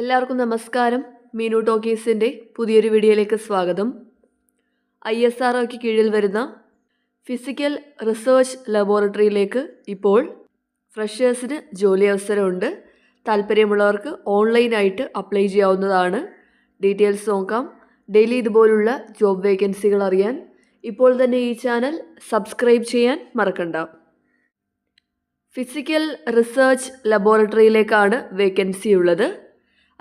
എല്ലാവർക്കും നമസ്കാരം. മീനു ടോക്കീസിന്റെ പുതിയൊരു വീഡിയോയിലേക്ക് സ്വാഗതം. ഐ എസ് ആർ ഒക്ക് കീഴിൽ വരുന്ന ഫിസിക്കൽ റിസർച്ച് ലബോറട്ടറിയിലേക്ക് ഇപ്പോൾ ഫ്രഷേഴ്സിന് ജോലി അവസരമുണ്ട്. താല്പര്യമുള്ളവർക്ക് ഓൺലൈനായിട്ട് അപ്ലൈ ചെയ്യാവുന്നതാണ്. ഡീറ്റെയിൽസ് നോക്കാം. ഡെയിലി ഇതുപോലുള്ള ജോബ് വേക്കൻസികൾ അറിയാൻ ഇപ്പോൾ തന്നെ ഈ ചാനൽ സബ്സ്ക്രൈബ് ചെയ്യാൻ മറക്കണ്ട. ഫിസിക്കൽ റിസർച്ച് ലബോറട്ടറിയിലേക്കാണ് വേക്കൻസി ഉള്ളത്.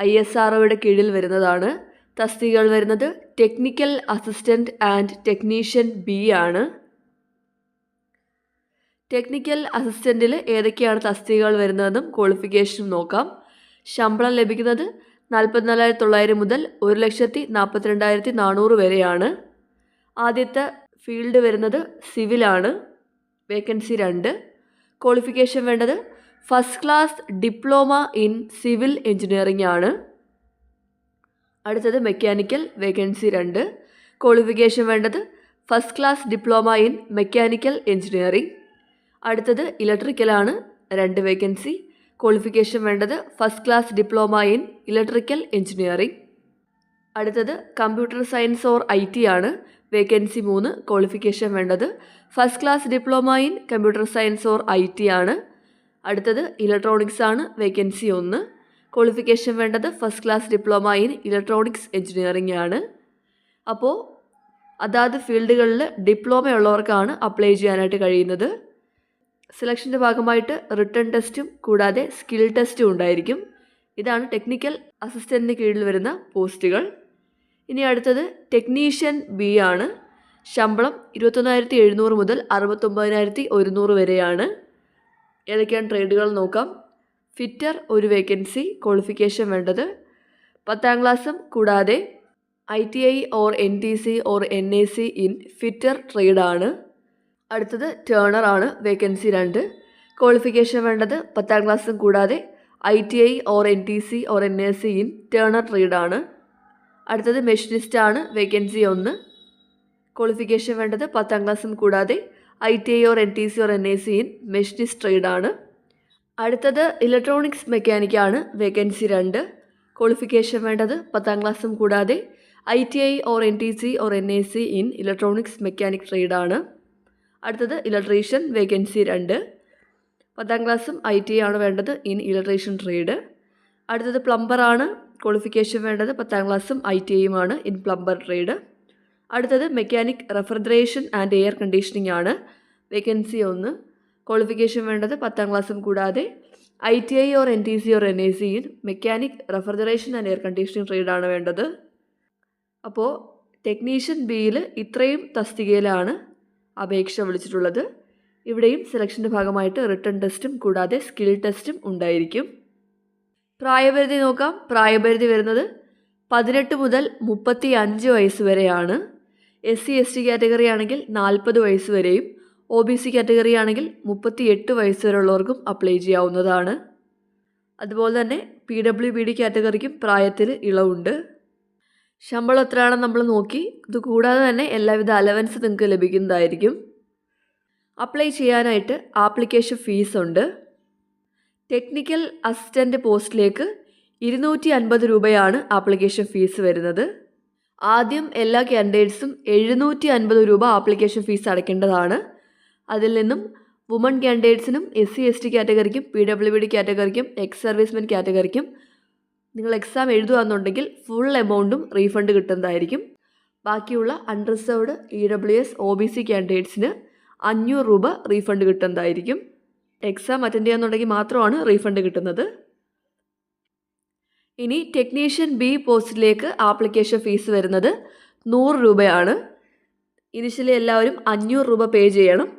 ഐ എസ് ആർ കീഴിൽ വരുന്നതാണ്. തസ്തികകൾ വരുന്നത് technical assistant and technician B ആണ്. ടെക്നിക്കൽ അസിസ്റ്റന്റിൽ ഏതൊക്കെയാണ് തസ്തികകൾ വരുന്നതെന്നും ക്വാളിഫിക്കേഷനും നോക്കാം. ശമ്പളം ലഭിക്കുന്നത് നാൽപ്പത്തിനാലായിരത്തി തൊള്ളായിരം മുതൽ ഒരു ലക്ഷത്തി നാൽപ്പത്തിരണ്ടായിരത്തി നാനൂറ് വരെയാണ്. ആദ്യത്തെ ഫീൽഡ് വരുന്നത് സിവിലാണ് വേക്കൻസി രണ്ട്. ക്വാളിഫിക്കേഷൻ വേണ്ടത് first class diploma in civil engineering ആണ്. അടുത്തത് മെക്കാനിക്കൽ വേക്കൻസി രണ്ട്. ക്വാളിഫിക്കേഷൻ വേണ്ടത് first class diploma in mechanical engineering അടുത്തത് ഇലക്ട്രിക്കലാണ് രണ്ട് വേക്കൻസി. ക്വാളിഫിക്കേഷൻ വേണ്ടത് first class diploma in electrical engineering അടുത്തത് computer science or I T ആണ് വേക്കൻസി മൂന്ന്. ക്വാളിഫിക്കേഷൻ വേണ്ടത് first class diploma in computer science or I T ആണ്. അടുത്തത് ഇലക്ട്രോണിക്സ് ആണ് വേക്കൻസി ഒന്ന്. ക്വാളിഫിക്കേഷൻ വേണ്ടത് first class diploma in electronics engineering ആണ്. അപ്പോൾ അതാത് ഫീൽഡുകളിൽ ഡിപ്ലോമ ഉള്ളവർക്കാണ് അപ്ലൈ ചെയ്യാനായിട്ട് കഴിയുന്നത്. സെലക്ഷന്റെ ഭാഗമായിട്ട് റിട്ടേൺ ടെസ്റ്റും കൂടാതെ സ്കിൽ ടെസ്റ്റും ഉണ്ടായിരിക്കും. ഇതാണ് ടെക്നിക്കൽ അസിസ്റ്റന്റിന് കീഴിൽ വരുന്ന പോസ്റ്റുകൾ. ഇനി അടുത്തത് ടെക്നീഷ്യൻ ബി ആണ്. ശമ്പളം ഇരുപത്തൊന്നായിരത്തി എഴുന്നൂറ് മുതൽ അറുപത്തൊമ്പതിനായിരത്തി ഒരുന്നൂറ് വരെയാണ്. ഏതൊക്കെയാണ് ട്രേഡുകൾ നോക്കാം. ഫിറ്റർ ഒരു വേക്കൻസി ക്വാളിഫിക്കേഷൻ വേണ്ടത്. പത്താം ക്ലാസ്സും കൂടാതെ I T I or N T C or N A C in fitter ട്രേഡാണ്. അടുത്തത് ടേണർ ആണ് വേക്കൻസി രണ്ട്. ക്വാളിഫിക്കേഷൻ വേണ്ടത് പത്താം ക്ലാസ്സും കൂടാതെ I T I or N T C or N A C in turner ട്രേഡാണ്. അടുത്തത് മെഷീനിസ്റ്റ് ആണ് വേക്കൻസി ഒന്ന്. ക്വാളിഫിക്കേഷൻ വേണ്ടത് പത്താം ക്ലാസ്സും കൂടാതെ I T I or N T C or N A C in machinist ട്രേഡാണ് അടുത്തത് ഇലക്ട്രോണിക്സ് മെക്കാനിക്കാണ് വേക്കൻസി രണ്ട്. ക്വാളിഫിക്കേഷൻ വേണ്ടത് പത്താം ക്ലാസ്സും കൂടാതെ I T I or N T C or N A C in electronics mechanic ട്രേഡാണ് അടുത്തത് ഇലക്ട്രീഷ്യൻ വേക്കൻസി രണ്ട്. പത്താം ക്ലാസ്സും ഐ ടി ആണ് വേണ്ടത് ഇൻ ഇലക്ട്രീഷ്യൻ ട്രേഡ് അടുത്തത് പ്ലംബറാണ് ക്വാളിഫിക്കേഷൻ വേണ്ടത് പത്താം ക്ലാസ്സും ഐ ടി ഐയുമാണ് ഇൻ പ്ലംബർ ട്രേഡ് അടുത്തത് mechanic refrigeration and air conditioning ആണ്. വേക്കൻസി ഒന്ന്. ക്വാളിഫിക്കേഷൻ വേണ്ടത് പത്താം ക്ലാസ്സും കൂടാതെ I T I or N T C or N A സിയിൽ mechanic refrigeration and air conditioning ട്രേഡാണ് വേണ്ടത്. അപ്പോൾ ടെക്നീഷ്യൻ ബിയിൽ ഇത്രയും തസ്തികയിലാണ് അപേക്ഷ വിളിച്ചിട്ടുള്ളത്. ഇവിടെയും സെലക്ഷന്റെ ഭാഗമായിട്ട് റിട്ടേൺ ടെസ്റ്റും കൂടാതെ സ്കിൽ ടെസ്റ്റും ഉണ്ടായിരിക്കും. പ്രായപരിധി നോക്കാം. പ്രായപരിധി വരുന്നത് പതിനെട്ട് മുതൽ മുപ്പത്തി അഞ്ച് വയസ്സ് വരെയാണ്. S C S T category ആണെങ്കിൽ നാൽപ്പത് വയസ്സ് വരെയും ഒ ബി സി കാറ്റഗറി ആണെങ്കിൽ മുപ്പത്തി എട്ട് വയസ്സ് വരെയുള്ളവർക്കും അപ്ലൈ ചെയ്യാവുന്നതാണ്. അതുപോലെ തന്നെ പി ഡബ്ല്യു ബി ഡി കാറ്റഗറിക്കും പ്രായത്തിൽ ഇളവുണ്ട്. ശമ്പളം എത്രയാണെന്ന് നമ്മൾ നോക്കി. ഇത് കൂടാതെ തന്നെ എല്ലാവിധ അലവൻസ് നിങ്ങൾക്ക് ലഭിക്കുന്നതായിരിക്കും. അപ്ലൈ ചെയ്യാനായിട്ട് ആപ്ലിക്കേഷൻ ഫീസ് ഉണ്ട്. ടെക്നിക്കൽ അസിസ്റ്റന്റ് പോസ്റ്റിലേക്ക് ഇരുന്നൂറ്റി അൻപത് രൂപയാണ് ആപ്ലിക്കേഷൻ ഫീസ് വരുന്നത്. ആദ്യം എല്ലാ കാൻഡിഡേറ്റ്സും എഴുന്നൂറ്റി അൻപത് രൂപ ആപ്ലിക്കേഷൻ ഫീസ് അടയ്ക്കേണ്ടതാണ്. അതിൽ നിന്നും വുമൺ കാൻഡിഡേറ്റ്സിനും എസ് സി എസ് ടി കാറ്റഗറിക്കും പി ഡബ്ല്യു ഡി കാറ്റഗറിക്കും എക്സ് സർവീസ്മെൻ കാറ്റഗറിക്കും നിങ്ങൾ എക്സാം എഴുതുകയെന്നുണ്ടെങ്കിൽ ഫുൾ എമൗണ്ടും റീഫണ്ട് കിട്ടുന്നതായിരിക്കും. ബാക്കിയുള്ള unreserved E W S O B C കാൻഡിഡേറ്റ്സിന് അഞ്ഞൂറ് രൂപ റീഫണ്ട് കിട്ടുന്നതായിരിക്കും. എക്സാം അറ്റൻഡ് ചെയ്യാന്നുണ്ടെങ്കിൽ മാത്രമാണ് റീഫണ്ട് കിട്ടുന്നത്. ഇനി ടെക്നീഷ്യൻ ബി പോസ്റ്റിലേക്ക് ആപ്ലിക്കേഷൻ ഫീസ് വരുന്നത് നൂറ് രൂപയാണ്. ഇനിഷ്യലി എല്ലാവരും അഞ്ഞൂറ് രൂപ പേ ചെയ്യണം.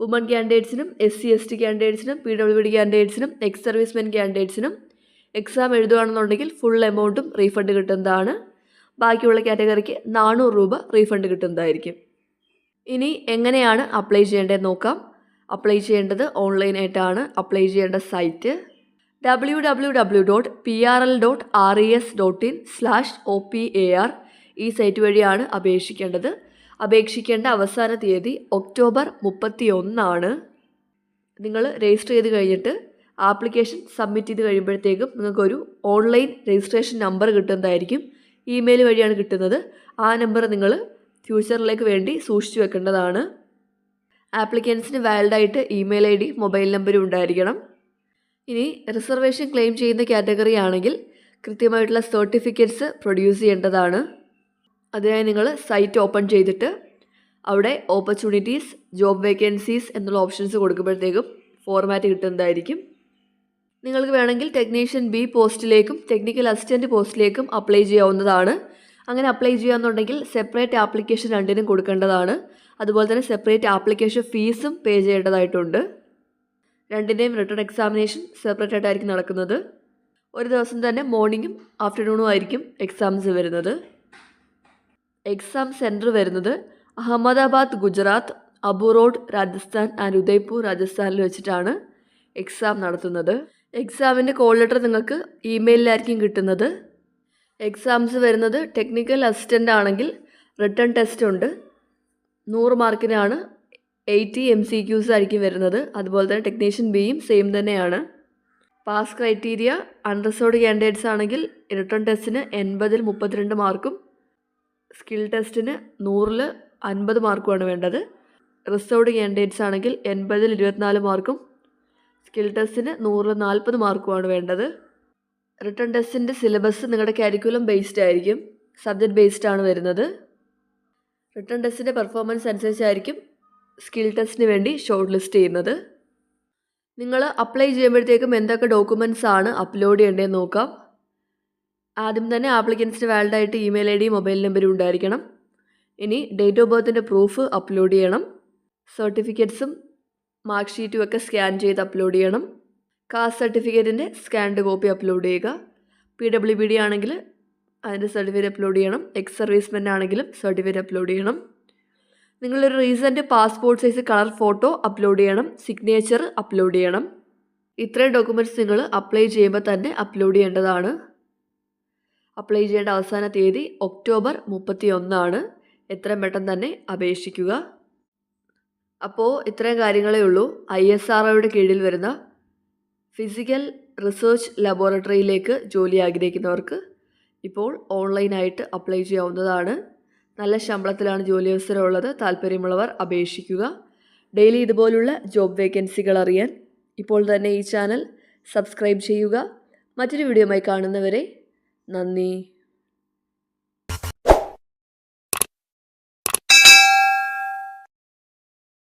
വുമൺ ക്യാൻഡിഡേറ്റ്സിനും എസ് സി എസ് ടി ക്യാൻഡിഡേറ്റ്സിനും പി ഡബ്ല്യു ഡി ക്യാൻഡിഡേറ്റ്സിനും എക്സ് സർവീസ്മെൻ ക്യാൻഡിഡേറ്റ്സിനും എക്സാം എഴുതുകയാണെന്നുണ്ടെങ്കിൽ ഫുൾ എമൗണ്ടും റീഫണ്ട് കിട്ടുന്നതാണ്. ബാക്കിയുള്ള കാറ്റഗറിക്ക് നാനൂറ് രൂപ റീഫണ്ട് കിട്ടുന്നതായിരിക്കും. ഇനി എങ്ങനെയാണ് അപ്ലൈ ചെയ്യേണ്ടതെന്ന് നോക്കാം. അപ്ലൈ ചെയ്യേണ്ടത് ഓൺലൈനായിട്ടാണ് അപ്ലൈ ചെയ്യേണ്ട site W W W dot P R L dot R E S dot in slash O P A R ഈ സൈറ്റ് വഴിയാണ് അപേക്ഷിക്കേണ്ടത്. അപേക്ഷിക്കേണ്ട അവസാന തീയതി ഒക്ടോബർ മുപ്പത്തി ഒന്നാണ് നിങ്ങൾ രജിസ്റ്റർ ചെയ്ത് കഴിഞ്ഞിട്ട് ആപ്ലിക്കേഷൻ സബ്മിറ്റ് ചെയ്ത് കഴിയുമ്പോഴത്തേക്കും നിങ്ങൾക്കൊരു ഓൺലൈൻ രജിസ്ട്രേഷൻ നമ്പർ കിട്ടുന്നതായിരിക്കും. ഇമെയിൽ വഴിയാണ് കിട്ടുന്നത്. ആ നമ്പർ നിങ്ങൾ ഫ്യൂച്ചറിലേക്ക് വേണ്ടി സൂക്ഷിച്ചു വെക്കേണ്ടതാണ്. ആപ്ലിക്കൻസിന് വാലിഡായിട്ട് ഇമെയിൽ ഐ ഡി മൊബൈൽ നമ്പരും ഉണ്ടായിരിക്കണം. ഇനി റിസർവേഷൻ ക്ലെയിം ചെയ്യുന്ന കാറ്റഗറി ആണെങ്കിൽ കൃത്യമായിട്ടുള്ള സർട്ടിഫിക്കറ്റ്സ് പ്രൊഡ്യൂസ് ചെയ്യേണ്ടതാണ്. അതിനായി നിങ്ങൾ സൈറ്റ് ഓപ്പൺ ചെയ്തിട്ട് അവിടെ ഓപ്പർച്യൂണിറ്റീസ് ജോബ് വേക്കൻസീസ് എന്നുള്ള ഓപ്ഷൻസ് കൊടുക്കുമ്പോഴത്തേക്കും ഫോർമാറ്റ് കിട്ടുന്നതായിരിക്കും. നിങ്ങൾക്ക് വേണമെങ്കിൽ ടെക്നീഷ്യൻ ബി പോസ്റ്റിലേക്കും ടെക്നിക്കൽ അസിസ്റ്റന്റ് പോസ്റ്റിലേക്കും അപ്ലൈ ചെയ്യാവുന്നതാണ്. അങ്ങനെ അപ്ലൈ ചെയ്യാമെന്നുണ്ടെങ്കിൽ സെപ്പറേറ്റ് ആപ്ലിക്കേഷൻ രണ്ടിനും കൊടുക്കേണ്ടതാണ്. അതുപോലെ തന്നെ സെപ്പറേറ്റ് ആപ്ലിക്കേഷൻ ഫീസും പേ ചെയ്യേണ്ടതായിട്ടുണ്ട്. രണ്ടിന്റെയും റിട്ടേൺ എക്സാമിനേഷൻ സെപ്പറേറ്റ് ആയിട്ടായിരിക്കും നടക്കുന്നത്. ഒരു ദിവസം തന്നെ മോർണിംഗും ആഫ്റ്റർനൂണും ആയിരിക്കും എക്സാംസ് വരുന്നത്. എക്സാം സെന്റർ വരുന്നത് അഹമ്മദാബാദ് ഗുജറാത്ത് അബു റോഡ് രാജസ്ഥാൻ ആൻഡ് ഉദയ്പൂർ രാജസ്ഥാനിൽ വെച്ചിട്ടാണ് എക്സാം നടത്തുന്നത്. എക്സാമിന്റെ കോൾ ലെറ്റർ നിങ്ങൾക്ക് ഇമെയിലിലായിരിക്കും കിട്ടുന്നത്. എക്സാംസ് വരുന്നത് ടെക്നിക്കൽ അസിസ്റ്റന്റ് ആണെങ്കിൽ റിട്ടേൺ ടെസ്റ്റ് ഉണ്ട്. നൂറ് മാർക്കിനാണ് എയ്റ്റി എം സി ക്യൂസ് ആയിരിക്കും വരുന്നത്. അതുപോലെ തന്നെ ടെക്നീഷ്യൻ ബിയും സെയിം തന്നെയാണ്. പാസ് ക്രൈറ്റീരിയ അൺറിസർവ്ഡ് കാൻഡിഡേറ്റ്സ് ആണെങ്കിൽ റിട്ടേൺ ടെസ്റ്റിന് എൺപതിൽ മുപ്പത്തിരണ്ട് മാർക്കും സ്കിൽ ടെസ്റ്റിന് നൂറിൽ അൻപത് മാർക്കുമാണ് വേണ്ടത്. റിസർവ്ഡ് കാൻഡിഡേറ്റ്സ് ആണെങ്കിൽ എൺപതിൽ ഇരുപത്തിനാല് മാർക്കും സ്കിൽ ടെസ്റ്റിന് നൂറിൽ നാൽപ്പത് മാർക്കുമാണ് വേണ്ടത്. റിട്ടേൺ ടെസ്റ്റിന്റെ സിലബസ് നിങ്ങളുടെ കാരിക്കുലം ബേസ്ഡ് ആയിരിക്കും. സബ്ജക്റ്റ് ബേസ്ഡ് ആണ് വരുന്നത്. റിട്ടേൺ ടെസ്റ്റിന്റെ പെർഫോമൻസ് അനുസരിച്ചായിരിക്കും സ്കിൽ ടെസ്റ്റിന് വേണ്ടി ഷോർട്ട് ലിസ്റ്റ് ചെയ്യുന്നത്. നിങ്ങൾ അപ്ലൈ ചെയ്യുമ്പോഴത്തേക്കും എന്തൊക്കെ ഡോക്യുമെന്റ്സ് ആണ് അപ്ലോഡ് ചെയ്യേണ്ടതെന്ന് നോക്കാം. ആദ്യം തന്നെ ആപ്ലിക്കൻസിന് വാലിഡായിട്ട് ഇമെയിൽ ഐ ഡി മൊബൈൽ നമ്പരും ഉണ്ടായിരിക്കണം. ഇനി ഡേറ്റ് ഓഫ് ബർത്തിന്റെ പ്രൂഫ് അപ്ലോഡ് ചെയ്യണം. സർട്ടിഫിക്കറ്റ്സും മാർക്ക് ഷീറ്റും ഒക്കെ സ്കാൻ ചെയ്ത് അപ്ലോഡ് ചെയ്യണം. കാസ്റ്റ് സർട്ടിഫിക്കറ്റിന്റെ സ്കാൻഡ് കോപ്പി അപ്ലോഡ് ചെയ്യുക. പി ഡബ്ല്യു ബി ഡി ആണെങ്കിൽ അതിന്റെ സർട്ടിഫിക്കറ്റ് അപ്ലോഡ് ചെയ്യണം. എക്സ് സർവീസ്മെന്റ് ആണെങ്കിലും സർട്ടിഫിക്കറ്റ് അപ്ലോഡ് ചെയ്യണം. നിങ്ങളൊരു recent passport size colour photo upload ചെയ്യണം സിഗ്നേച്ചർ അപ്ലോഡ് ചെയ്യണം. ഇത്രയും ഡോക്യുമെന്റ്സ് നിങ്ങൾ അപ്ലൈ ചെയ്യുമ്പോൾ തന്നെ അപ്ലോഡ് ചെയ്യേണ്ടതാണ്. അപ്ലൈ ചെയ്യേണ്ട അവസാന തീയതി ഒക്ടോബർ മുപ്പത്തി ഒന്നാണ് എത്രയും പെട്ടെന്ന് തന്നെ അപേക്ഷിക്കുക. അപ്പോൾ ഇത്രയും കാര്യങ്ങളേ ഉള്ളൂ. ഐ എസ് ആർ ഒയുടെ കീഴിൽ വരുന്ന ഫിസിക്കൽ റിസർച്ച് ലബോറട്ടറിയിലേക്ക് ജോലി ആഗ്രഹിക്കുന്നവർക്ക് ഇപ്പോൾ ഓൺലൈനായിട്ട് അപ്ലൈ ചെയ്യാവുന്നതാണ്. നല്ല ശമ്പളത്തിലാണ് ജോലി അവസരം ഉള്ളത് താല്പര്യമുള്ളവർ അപേക്ഷിക്കുക. ഡെയിലി ഇതുപോലുള്ള ജോബ് വേക്കൻസികൾ അറിയാൻ ഇപ്പോൾ തന്നെ ഈ ചാനൽ സബ്സ്ക്രൈബ് ചെയ്യുക. മറ്റൊരു വീഡിയോയുമായി കാണുന്നവരെ നന്ദി.